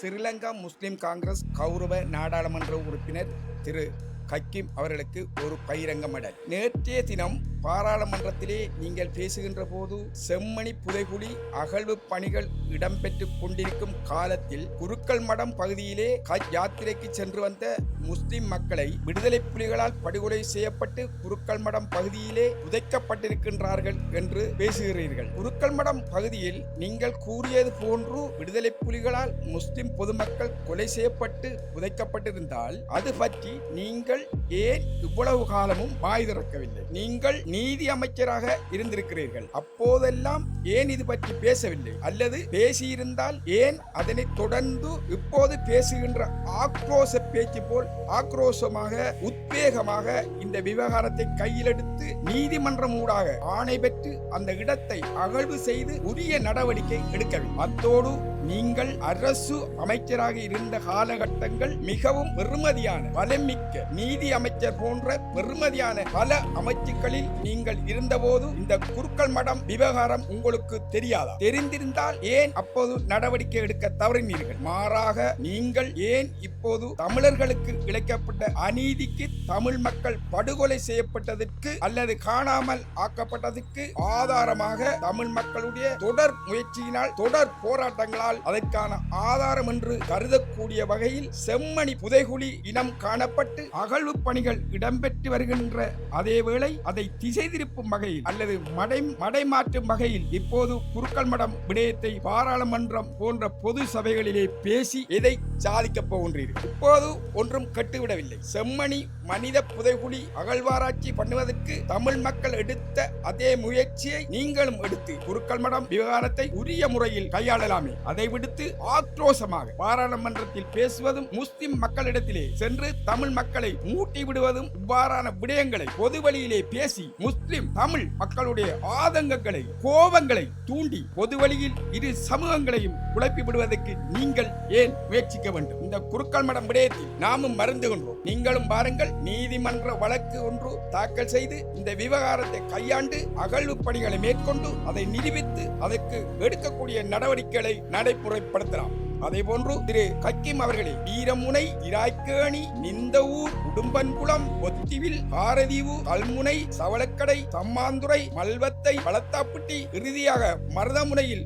ஸ்ரீலங்கா முஸ்லிம் காங்கிரஸ் கௌரவ நாடாளுமன்ற உறுப்பினர் திரு. ஹக்கீம் அவர்களுக்கு ஒரு பகிரங்க மெடல். நேற்றைய தினம் பாராளுமன்றத்திலே நீங்கள் பேசுகின்ற போது செம்மணி புதைகுழி அகழ்வு பணிகள் இடம்பெற்று கொண்டிருக்கும் காலத்தில் குருக்கள் மடம் பகுதியிலே ஹஜ் யாத்திரைக்கு சென்று வந்த முஸ்லிம் மக்களை விடுதலை புலிகளால் படுகொலை செய்யப்பட்டு குருக்கள் மடம் பகுதியிலே புதைக்கப்பட்டிருக்கின்றார்கள் என்று பேசுகிறீர்கள். குருக்கள் மடம் பகுதியில் நீங்கள் கூறியது போன்று விடுதலை புலிகளால் முஸ்லிம் பொதுமக்கள் கொலை செய்யப்பட்டு புதைக்கப்பட்டிருந்தால் அது பற்றி நீங்கள் ஏன் இவ்வளவு காலமும் வாய் திறக்கவில்லை? நீங்கள் நீதி அமைச்சராக இருந்திருக்கிறீர்கள். அப்போதெல்லாம் ஏன் இது பற்றி பேசவில்லை? அல்லது பேசியிருந்தால் ஏன் அதனை தொடர்ந்து இப்போது பேசுகின்ற ஆக்ரோஷ பேச்சு போல் ஆக்ரோஷமாக உத்வேகமாக இந்த விவகாரத்தை கையில் எடுத்து நீதிமன்றம் ஊடாக ஆணை பெற்று அந்த இடத்தை அகழ்வு செய்து உரிய நடவடிக்கை எடுக்கவில்லை அத்தோடு நீங்கள் அரசு அமைச்சராக இருந்த காலகட்டங்கள் மிகவும் பெருமதியான பலமிக்க நீதி அமைச்சர் போன்ற பெருமதியான பல அமைச்சுக்களில் நீங்கள் இருந்தபோது இந்த குருக்கள் மடம் விவகாரம் உங்களுக்கு தெரியாதா? தெரிந்திருந்தால் ஏன் அப்போது நடவடிக்கை எடுக்க தவறினீர்கள்? மாறாக நீங்கள் ஏன் இப்போது தமிழர்களுக்கு இழைக்கப்பட்ட அநீதிக்கு தமிழ் மக்கள் படுகொலை செய்யப்பட்டதற்கு அல்லது காணாமல் ஆக்கப்பட்டதற்கு ஆ ஆதாரமாக தமிழ் மக்களுடைய தொடர் முயற்சியினால் தொடர் போராட்டங்களால் அதற்கான ஆதாரம் என்று கருதக்கூடிய வகையில் செம்மணி புதைகுழி இனம் காணப்பட்டு அகழ்வு பணிகள் இடம்பெற்று வருகின்ற அதேவேளை அதை திசை திருப்பும் வகையில் அல்லது மடை மடைமாற்றும் வகையில் இப்போது குருக்கள் மடம் விடயத்தை பாராளுமன்றம் போன்ற பொது சபைகளிலே பேசி எதை சாதிக்கப் போகின்றீர்கள்? இப்போது ஒன்றும் கட்டுவிடவில்லை. செம்மணி மனித புதைகுழி அகழ்வாராய்ச்சி பண்ணுவதற்கு தமிழ் மக்கள் எடுத்த அதே முயற்சியை நீங்களும் எடுத்து குருக்கள் மடம் விவகாரத்தை உரிய முறையில் கையாளலாமே. அதை விடுத்து ஆக்ரோஷமாக பாராளுமன்றத்தில் பேசுவதும் முஸ்லிம் மக்களிடத்திலே சென்று தமிழ் மக்களை மூட்டி விடுவதும் இவ்வாறான விடயங்களை பொது வழியிலே பேசி முஸ்லிம் தமிழ் மக்களுடைய ஆதங்கங்களை கோபங்களை தூண்டி பொது வழியில் இரு சமூகங்களையும் குழப்பி விடுவதற்கு நீங்கள் ஏன் முயற்சிக்க வேண்டும்? இந்த குருக்கள் மடம் விடயத்தில் நாமும் மறந்துகின்றோம் நீங்களும் பாருங்கள் நீதிமன்ற வழக்கு ஒன்று தாக்கல் செய்து இந்த விவகாரத்தை கையாண்டு அகழ்வு பணிகளை மேற்கொண்டு அதை நிரூபித்து அதற்கு எடுக்கக்கூடிய நடவடிக்கைகளை நடைமுறைப்படுத்தலாம். அதே போன்று திரு கக்கிம் அவர்களே வீரமுனை இராய்க்கேணி நிந்தவூர் உடும்பன்குளம் ஒத்திவில் பாரதீவு கல்முனை சவளக்கடை சம்மாந்துறை மல்வத்தை பலத்தாப்பட்டி இறுதியாக மருதமுனையில்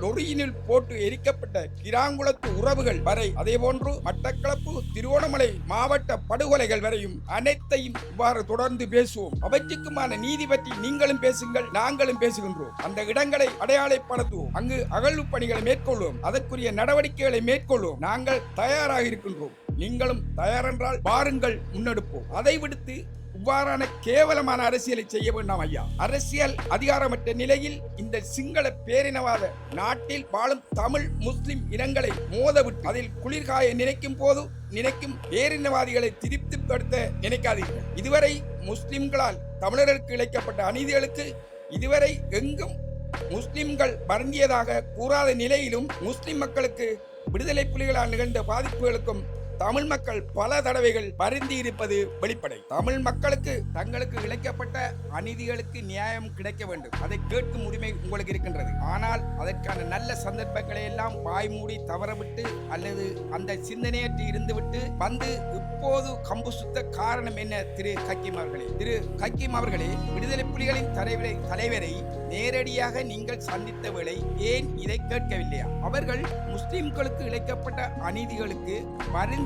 லொரியினில் போட்டு எரிக்கப்பட்ட கிராங்குளத்து உறவுகள் வரை அதேபோன்று மட்டக்களப்பு திருவோணமலை மாவட்ட படுகொலைகள் வரையும் அனைத்தையும் இவ்வாறு தொடர்ந்து பேசுவோம். அவற்றுக்குமான நீதி பற்றி நீங்களும் பேசுங்கள் நாங்களும் பேசுகின்றோம். அந்த இடங்களை அடையாளப்படுத்துவோம். அங்கு அகழ்வு பணிகளை மேற்கொள்வோம். அதற்குரிய நடவடிக்கைகளை மேற்கொள்வோம். நாங்கள் தயாராக இருக்கின்றோம். நீங்களும் தயாரென்றால் பாருங்கள் முன்னெடுப்போம். அதை விடுத்து இவ்வாறான கேவலமான அரசியலை செய்ய வேண்டாம் ஐயா. அரசியல் அதிகாரமற்ற நிலையில் இந்த சிங்கள பேரினவாத நாட்டில் வாழும் தமிழ் முஸ்லிம் இனங்களை மோதவிட்டு அதில் குளிர்காய நினைக்கும் போது நினைக்கும் பேரினவாதிகளை திருப்திப்படுத்த நினைக்காதீர்கள். இதுவரை முஸ்லிம்களால் தமிழருக்கு இழைக்கப்பட்ட அநீதிகளுக்கு இதுவரை எங்கும் முஸ்லிம்கள் வருந்தியதாக கூறாத நிலையிலும் முஸ்லிம் மக்களுக்கு விடுதலை புலிகளால் நிகழ்ந்த பாதிப்புகளுக்கும் தமிழ் மக்கள் பல தடவைகள் வருந்தி இருப்பது வெளிப்படை. தமிழ் மக்களுக்கு தங்களுக்கு இழைக்கப்பட்ட அநீதிகளுக்கு நியாயம் கிடைக்க வேண்டும். அதை கேட்கும் உரிமை உங்களுக்கு இருக்கின்றது. ஆனால் அதற்கான நல்ல சந்தர்ப்பங்களை எல்லாம் வாய்மூடி தவறவிட்டு அல்லது அந்த சிந்தனையற்று இருந்துவிட்டு வந்து இப்போது கம்பு சுத்த காரணம் என்ன திரு கக்கிம் அவர்களே? திரு கக்கிம் அவர்களே விடுதலை புலிகளின் தலைவரை தலைவரை நேரடியாக நீங்கள் சந்தித்த வேளை ஏன் இதை கேட்கவில்லையா? அவர்கள் முஸ்லிம்களுக்கு இழைக்கப்பட்ட அநீதிகளுக்கு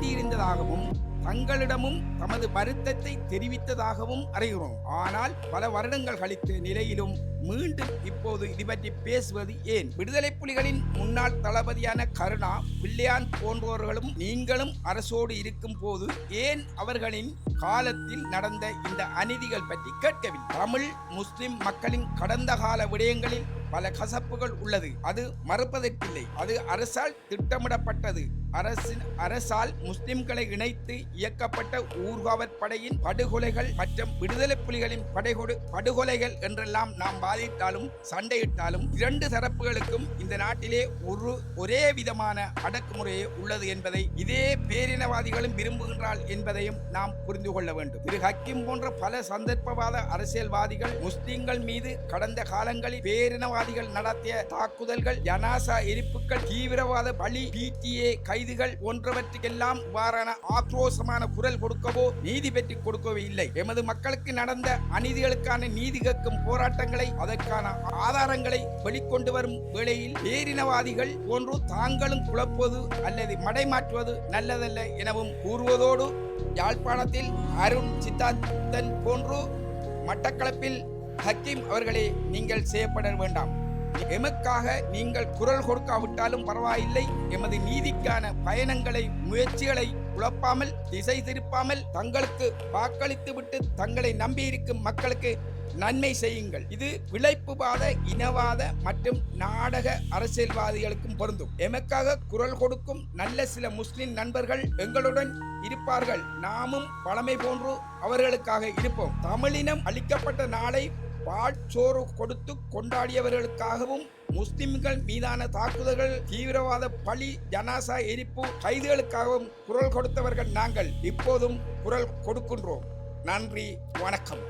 வருந்தியிருந்ததாகவும் தங்களிடமும் தமது வருத்தத்தை தெரிவித்ததாகவும் அறிகிறோம். ஆனால் பல வருடங்கள் கழித்த நிலையிலும் மீண்டும் இப்போது இது பற்றி பேசுவது ஏன்? விடுதலை புலிகளின் முன்னாள் தளபதியான கருணா பிள்ளையான் போன்றவர்களும் நீங்களும் அரசோடு இருக்கும் போது ஏன் அவர்களின் காலத்தில் நடந்த இந்த அநீதிகள் பற்றி கேட்கவில்லை? தமிழ் முஸ்லிம் மக்களின் கடந்த கால விடயங்களில் பல கசப்புகள் உள்ளது. அது மறுப்பதற்கில்லை. அது அரசால் திட்டமிடப்பட்டது. அரசின் அரசால் முஸ்லிம்களை இணைத்து இயக்கப்பட்ட ஊர்காவற் படையின் படுகொலைகள் மற்றும் விடுதலை புலிகளின் படைகொடு படுகொலைகள் என்றெல்லாம் நாம் பாதித்தாலும் சண்டையிட்டாலும் இரண்டு தரப்புகளுக்கும் இந்த நாட்டிலே ஒரு ஒரே விதமான அடக்குமுறையே உள்ளது என்பதை இதே பேரினவாதிகளும் விரும்புகின்றால் என்பதையும் நாம் புரிந்து கொள்ள வேண்டும். திரு. ஹக்கிம் போன்ற பல சந்தர்ப்பவாத அரசியல்வாதிகள் முஸ்லிம்கள் மீது கடந்த காலங்களில் பேரினவாதிகள் நடத்திய தாக்குதல்கள் ஜனாசா எரிப்புகள் தீவிரவாத பலி பிடிஏ கைதிகள் போன்றவற்றுக்கெல்லாம் இவ்வாறான ஆக்ரோஷமான குரல் கொடுக்கவோ நீதி பெற்றுக் கொடுக்கவோ இல்லை. எமது மக்களுக்கு நடந்த அநீதிகளுக்கான நீதி கேட்கும் போராட்டங்களை அதற்கான ஆதாரங்களை வெளிக்கொண்டு வரும் வேளையில் பேரினவாதிகள் போன்று தாங்களும் குழப்புவது அல்லது மடைமாற்றுவது நல்லதல்ல எனவும் கூறுவதோடு யாழ்ப்பாணத்தில் அருண் சித்தார்த்தன் போன்று மட்டக்களப்பில் ஹக்கீம் அவர்களே நீங்கள் செய்யப்பட வேண்டாம். எமக்காக நீங்கள் குரல் கொடுக்காவிட்டாலும் பரவாயில்லை. எமது நீதிக்கான பயணங்களை முயற்சிகளை குழப்பாமல் திசை திருப்பாமல் தங்களுக்கு வாக்களித்துவிட்டு தங்களை நம்பியிருக்கும் மக்களுக்கு நன்மை செய்யுங்கள். இது விளைப்புவாத இனவாத மற்றும் நாடக அரசியல்வாதிகளுக்கும் பொருந்தும். எமக்காக குரல் கொடுக்கும் நல்ல சில முஸ்லிம் நண்பர்கள் எங்களுடன் இருப்பார்கள். நாமும் பழமை போன்று அவர்களுக்காக இருப்போம். தமிழினம் அளிக்கப்பட்ட நாளை பாட்சோறு கொடுத்து கொண்டாடியவர்களுக்காகவும் முஸ்லிம்கள் மீதான தாக்குதல்கள் தீவிரவாத பழி ஜனாசா எரிப்பு கைதுகளுக்காகவும் குரல் கொடுத்தவர்கள் நாங்கள் இப்போதும் குரல் கொடுக்கின்றோம். நன்றி வணக்கம்.